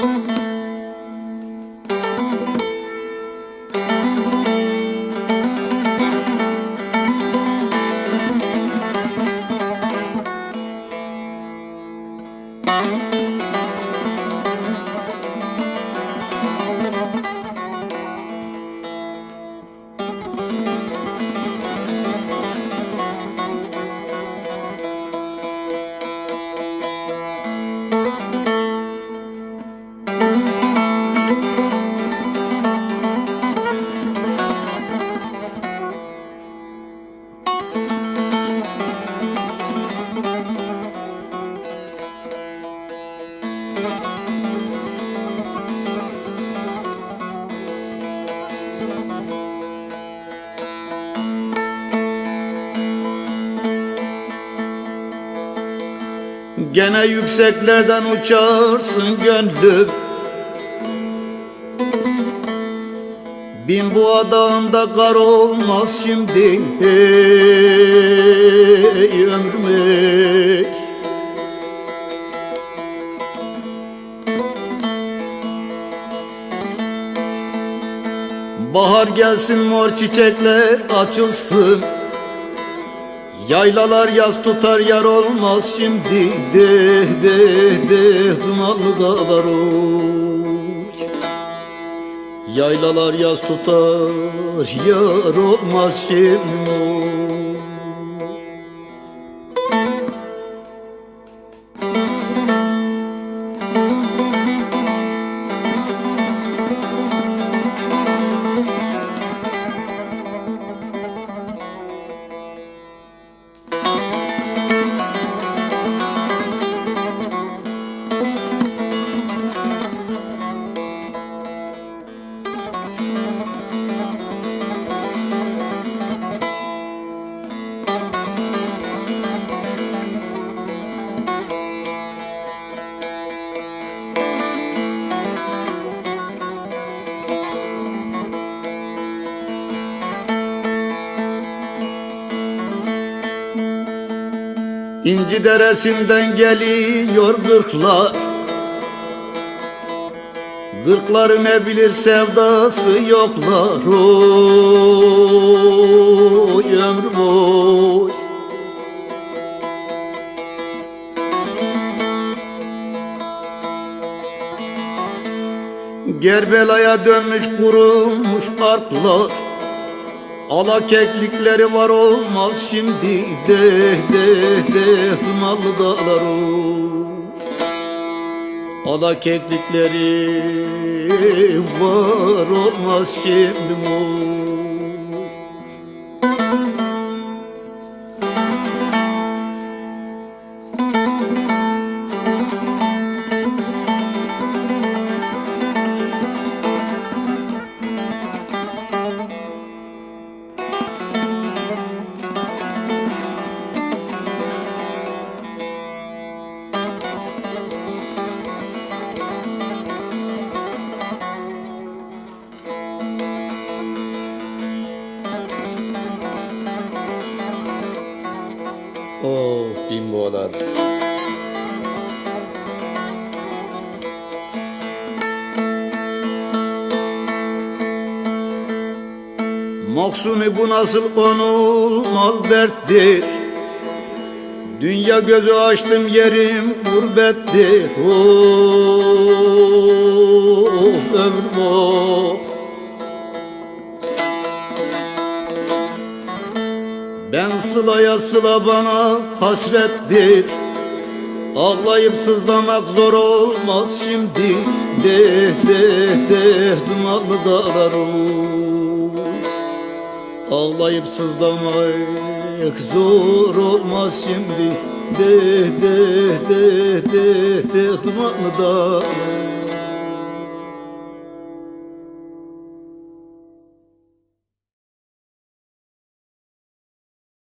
Mm-hmm. Gene yükseklerden uçarsın gönlüm. Bin bu adağında kar olmaz şimdi. Ey ömrüm Bahar gelsin mor çiçekler açılsın Yaylalar yaz tutar yar olmaz şimdi. De de de dumanlı dağlar oy Yaylalar yaz tutar yar olmaz şimdi. oy İnci deresinden geliyor gırklar. Gırkları ne bilir sevdası yoklar. Oy ömrüm oy. Gerbelaya dönmüş kurumuş arplar Ala keklikleri var olmaz şimdi de de de dumanlı dağlar oy. Ala keklikleri var olmaz şimdi oy. Oh bimbolar. Maksumi bu nasıl konulmaz derttir? Dünya gözü açtım yerim gurbettir. Oh ömrüm oh Ben sılaya sıla bana hasrettir. Ağlayıp sızlamak zor olmaz şimdi. De de de dumanlı dağlar oy. Ağlayıp sızlamak zor olmaz şimdi. De de de de de dumanlı dağlar